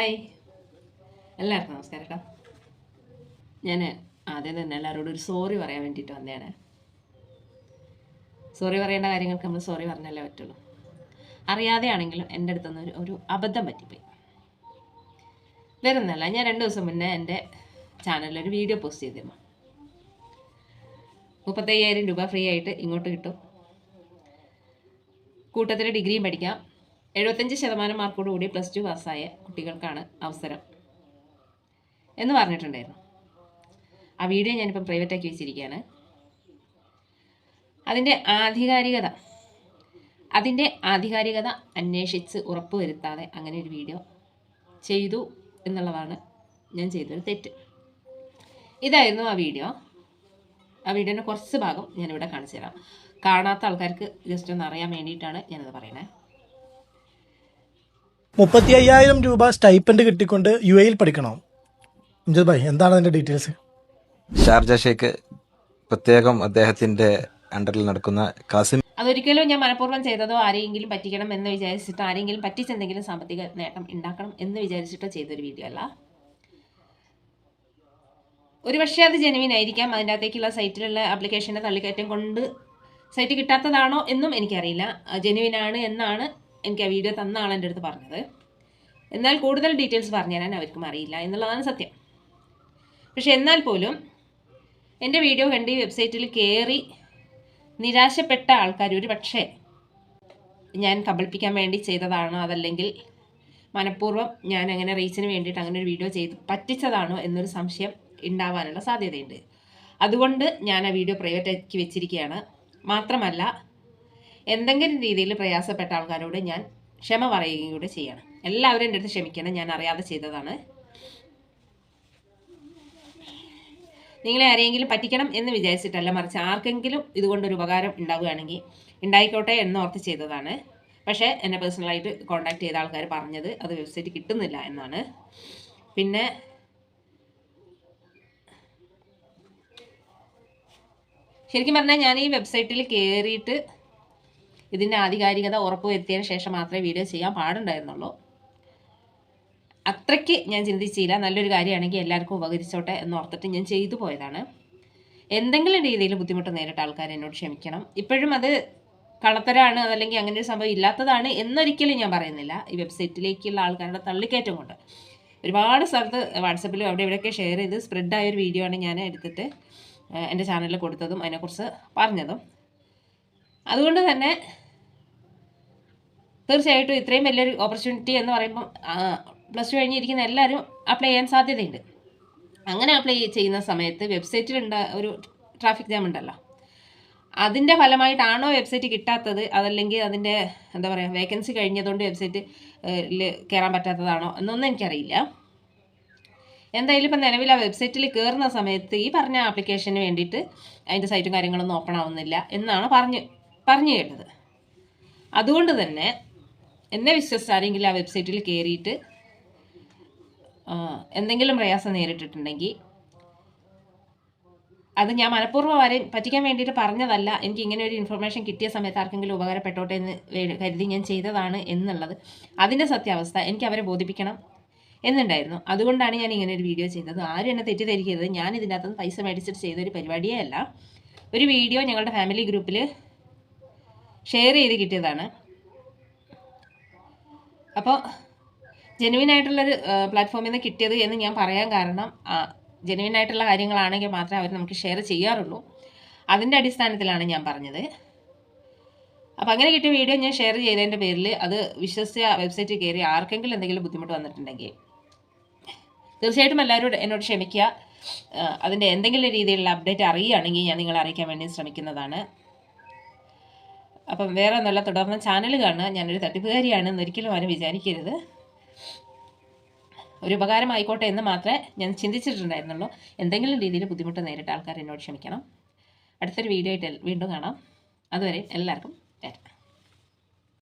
Hi എല്ലാവർക്കും നമസ്കാരം കേട്ടോ ഞാൻ ആദ്യം തന്നെ എല്ലാവരോടും ഒരു സോറി പറയാൻ വേണ്ടിയിട്ട് വന്നതാണ്. സോറി പറയേണ്ട കാര്യങ്ങൾക്ക് നമ്മൾ സോറി പറഞ്ഞല്ലേ പറ്റുള്ളൂ. അറിയാതെയാണെങ്കിലും എന്റെ അടുത്തുനിന്ന് ഒരു ഒരു അബദ്ധം പറ്റിപ്പോയി. വരുന്നല്ല ഞാൻ രണ്ട് ദിവസം മുന്നേ എന്റെ ചാനലിൽ ഒരു വീഡിയോ പോസ്റ്റ് ചെയ്തിരുന്നു. മുപ്പത്തയ്യായിരം രൂപ ഫ്രീ ആയിട്ട് ഇങ്ങോട്ട് കിട്ടും. കൂട്ടത്തിൽ ഡിഗ്രിയും പഠിക്കാം. എഴുപത്തഞ്ച് ശതമാനം മാർക്കോടുകൂടി പ്ലസ് ടു പാസ്സായ കുട്ടികൾക്കാണ് അവസരം എന്ന് പറഞ്ഞിട്ടുണ്ടായിരുന്നു. ആ വീഡിയോ ഞാനിപ്പം പ്രൈവറ്റാക്കി വെച്ചിരിക്കുകയാണ്. അതിന്റെ ആധികാരികത അതിന്റെ ആധികാരികത അന്വേഷിച്ച് ഉറപ്പുവരുത്താതെ അങ്ങനെ ഒരു വീഡിയോ ചെയ്തു എന്നുള്ളതാണ് ഞാൻ ചെയ്തൊരു തെറ്റ്. ഇതായിരുന്നു ആ വീഡിയോ ആ വീഡിയോന്റെ കുറച്ച് ഭാഗം ഞാനിവിടെ കാണിച്ചു തരാം കാണാത്ത ആൾക്കാർക്ക് ജസ്റ്റ് ഒന്ന് അറിയാൻ വേണ്ടിയിട്ടാണ് ഞാനത് പറയണേ മുപ്പത്തി അയ്യായിരം രൂപ സ്റ്റൈപ്പൻഡ് കിട്ടിക്കൊണ്ട് യു എയിൽ പഠിക്കണോ. അംജദ് ഭായ് എന്താണ് അതിന്റെ ഡീറ്റെയിൽസ് ഷാർജ ഷേഖ് പ്രത്യേകം അദ്ദേഹത്തിന്റെ അണ്ടറിൽ നടക്കുന്ന കാസിം അതൊരിക്കലും ഞാൻ മനഃപൂർവം ചെയ്തതോ ആരെയെങ്കിലും പറ്റിക്കണം എന്ന് വിചാരിച്ചിട്ട് ആരെങ്കിലും പറ്റിച്ചെന്തെങ്കിലും സാമ്പത്തിക നേട്ടം ഉണ്ടാക്കണം എന്ന് വിചാരിച്ചിട്ടോ ചെയ്തൊരു വീഡിയോ അല്ല. ഒരു പക്ഷേ അത് ജെനുവിൻ ആയിരിക്കാം. അതിന്റെ അകത്തേക്കുള്ള സൈറ്റിലുള്ള ആപ്ലിക്കേഷന്റെ തള്ളിക്കയറ്റം കൊണ്ട് സൈറ്റ് കിട്ടാത്തതാണോ എന്നും എനിക്കറിയില്ല. ജെനുവിൻ ആണ് എന്നാണ് എനിക്ക് ആ വീഡിയോ തന്ന ആളെന്റെ അടുത്ത് പറഞ്ഞത്. എന്നാൽ കൂടുതൽ ഡീറ്റെയിൽസ് പറഞ്ഞു തരാൻ അവർക്കും അറിയില്ല എന്നുള്ളതാണ് സത്യം. പക്ഷെ എന്നാൽ പോലും എന്റെ വീഡിയോ കണ്ട് ഈ വെബ്സൈറ്റിൽ കയറി നിരാശപ്പെട്ട ആൾക്കാർ ഒരു പക്ഷേ ഞാൻ കബളിപ്പിക്കാൻ വേണ്ടി ചെയ്തതാണോ അതല്ലെങ്കിൽ മനഃപൂർവം ഞാൻ അങ്ങനെ റീച്ചിന് വേണ്ടിയിട്ട് അങ്ങനെ ഒരു വീഡിയോ ചെയ്ത് പറ്റിച്ചതാണോ എന്നൊരു സംശയം ഉണ്ടാവാനുള്ള സാധ്യതയുണ്ട്. അതുകൊണ്ട് ഞാൻ ആ വീഡിയോ പ്രൈവറ്റ് ആക്കി വെച്ചിരിക്കുകയാണ്. മാത്രമല്ല എന്തെങ്കിലും രീതിയിൽ പ്രയാസപ്പെട്ട ആൾക്കാരോട് ഞാൻ ക്ഷമ പറയുകയും കൂടെ ചെയ്യണം. എല്ലാവരും എന്റെ അടുത്ത് ക്ഷമിക്കണം ഞാൻ അറിയാതെ ചെയ്തതാണ്. നിങ്ങളെ ആരെയെങ്കിലും പറ്റിക്കണം എന്ന് വിചാരിച്ചിട്ടല്ല മറിച്ച് ആർക്കെങ്കിലും ഇതുകൊണ്ടൊരു ഉപകാരം ഉണ്ടാവുകയാണെങ്കിൽ ഉണ്ടായിക്കോട്ടെ എന്നോർത്ത് ചെയ്തതാണ്. പക്ഷേ എന്നെ പേഴ്സണലായിട്ട് കോൺടാക്ട് ചെയ്ത ആൾക്കാർ പറഞ്ഞത് അത് വെബ്സൈറ്റ് കിട്ടുന്നില്ല എന്നാണ്. പിന്നെ ശരിക്കും പറഞ്ഞാൽ ഞാൻ ഈ വെബ്സൈറ്റിൽ കയറിയിട്ട് ഇതിന്റെ ആധികാരികത ഉറപ്പുവരുത്തിയതിന് ശേഷം മാത്രമേ വീഡിയോ ചെയ്യാൻ പാടുണ്ടായിരുന്നുള്ളൂ. അത്രയ്ക്ക് ഞാൻ ചിന്തിച്ചില്ല. നല്ലൊരു കാര്യമാണെങ്കിൽ എല്ലാവർക്കും ഉപകരിച്ചോട്ടെ എന്ന് ഓർത്തിട്ട് ഞാൻ ചെയ്തു പോയതാണ്. എന്തെങ്കിലും രീതിയിൽ ബുദ്ധിമുട്ട് നേരിട്ട ആൾക്കാർ എന്നോട് ക്ഷമിക്കണം. ഇപ്പോഴും അത് കളത്തരാണ് അതല്ലെങ്കിൽ അങ്ങനെ ഒരു സംഭവം ഇല്ലാത്തതാണ് എന്നൊരിക്കലും ഞാൻ പറയുന്നില്ല. ഈ വെബ്സൈറ്റിലേക്കുള്ള ആൾക്കാരുടെ തള്ളിക്കയറ്റം കൊണ്ട്. ഒരുപാട് സ്ഥലത്ത് വാട്സപ്പിലും അവിടെ ഇവിടെയൊക്കെ ഷെയർ ചെയ്ത് സ്പ്രെഡായ ഒരു വീഡിയോ ആണ് ഞാൻ എടുത്തിട്ട് എന്റെ ചാനലിൽ കൊടുത്തതും അതിനെക്കുറിച്ച് പറഞ്ഞതും. അതുകൊണ്ട് തന്നെ തീർച്ചയായിട്ടും ഇത്രയും വലിയൊരു ഓപ്പർച്യൂണിറ്റി എന്ന് പറയുമ്പം പ്ലസ് ടു കഴിഞ്ഞിരിക്കുന്ന എല്ലാവരും അപ്ലൈ ചെയ്യാൻ സാധ്യതയുണ്ട്. അങ്ങനെ അപ്ലൈ ചെയ്യുന്ന സമയത്ത് വെബ്സൈറ്റിലുണ്ട ഒരു ട്രാഫിക് ജാം ഉണ്ടല്ലോ. അതിന്റെ ഫലമായിട്ടാണോ വെബ്സൈറ്റ് കിട്ടാത്തത്? അതല്ലെങ്കിൽ അതിന്റെ എന്താ പറയുക വേക്കൻസി കഴിഞ്ഞതുകൊണ്ട് വെബ്സൈറ്റ് കയറാൻ പറ്റാത്തതാണോ എന്നൊന്നും എനിക്കറിയില്ല. എന്തായാലും ഇപ്പം നിലവിൽ ആ വെബ്സൈറ്റിൽ കയറുന്ന സമയത്ത് ഈ പറഞ്ഞ ആപ്ലിക്കേഷന് വേണ്ടിയിട്ട് അതിന്റെ സൈറ്റും കാര്യങ്ങളൊന്നും ഓപ്പൺ ആവുന്നില്ല എന്നാണ് പറഞ്ഞ് പറഞ്ഞു കേട്ടത്. അതുകൊണ്ട് തന്നെ എന്നെ വിശ്വസിച്ച് ആരെങ്കിലും ആ വെബ്സൈറ്റിൽ കയറിയിട്ട് എന്തെങ്കിലും പ്രയാസം നേരിട്ടിട്ടുണ്ടെങ്കിൽ അത് ഞാൻ മനഃപൂർവം ആരെയും പറ്റിക്കാൻ വേണ്ടിയിട്ട് പറഞ്ഞതല്ല. എനിക്ക് ഇങ്ങനെ ഒരു ഇൻഫർമേഷൻ കിട്ടിയ സമയത്ത് ആർക്കെങ്കിലും ഉപകാരപ്പെട്ടോട്ടെ എന്ന് കരുതി ഞാൻ ചെയ്തതാണ് എന്നുള്ളത്. അതിന്റെ സത്യാവസ്ഥ എനിക്ക് അവരെ ബോധിപ്പിക്കണം എന്നുണ്ടായിരുന്നു. അതുകൊണ്ടാണ് ഞാൻ ഇങ്ങനെ ഒരു വീഡിയോ ചെയ്തത്. ആരും എന്നെ തെറ്റിദ്ധരിക്കരുത്. ഞാൻ ഇതിനകത്ത് നിന്ന് പൈസ മേടിച്ചിട്ട് ചെയ്തൊരു പരിപാടിയേ അല്ല. ഒരു വീഡിയോ ഞങ്ങളുടെ ഫാമിലി ഗ്രൂപ്പിൽ ഷെയർ ചെയ്ത് കിട്ടിയതാണ്. അപ്പോൾ ജെനുവിൻ ആയിട്ടുള്ളൊരു പ്ലാറ്റ്ഫോമിൽ നിന്ന് കിട്ടിയത് എന്ന് ഞാൻ പറയാൻ കാരണം ജെനുവിൻ ആയിട്ടുള്ള കാര്യങ്ങളാണെങ്കിൽ മാത്രമേ അവർ നമുക്ക് ഷെയർ ചെയ്യാറുള്ളൂ. അതിന്റെ അടിസ്ഥാനത്തിലാണ് ഞാൻ പറഞ്ഞത്. അപ്പോൾ അങ്ങനെ കിട്ടിയ വീഡിയോ ഞാൻ ഷെയർ ചെയ്തതിന്റെ പേരിൽ അത് വിശ്വസിച്ച വെബ്സൈറ്റിൽ കയറി ആർക്കെങ്കിലും എന്തെങ്കിലും ബുദ്ധിമുട്ട് വന്നിട്ടുണ്ടെങ്കിൽ തീർച്ചയായിട്ടും എല്ലാവരും എന്നോട് ക്ഷമിക്കുക. അതിന്റെ എന്തെങ്കിലും രീതിയിലുള്ള അപ്ഡേറ്റ് അറിയുകയാണെങ്കിൽ ഞാൻ നിങ്ങളെ അറിയിക്കാൻ വേണ്ടി ശ്രമിക്കുന്നതാണ്. അപ്പം വേറെ നല്ല തുടർന്ന് ചാനൽ കാണുക. ഞാനൊരു തട്ടിപ്പുകാരിയാണെന്ന് ഒരിക്കലും ആരും വിചാരിക്കരുത്. ഒരു ഉപകാരമായിക്കോട്ടെ എന്ന് മാത്രമേ ഞാൻ ചിന്തിച്ചിട്ടുണ്ടായിരുന്നുള്ളൂ. എന്തെങ്കിലും രീതിയിൽ ബുദ്ധിമുട്ട് നേരിട്ട് ആൾക്കാർ എന്നോട് ക്ഷമിക്കണം. അടുത്തൊരു വീഡിയോ ആയിട്ട് വീണ്ടും കാണാം. അതുവരെ എല്ലാവർക്കും ടാറ്റ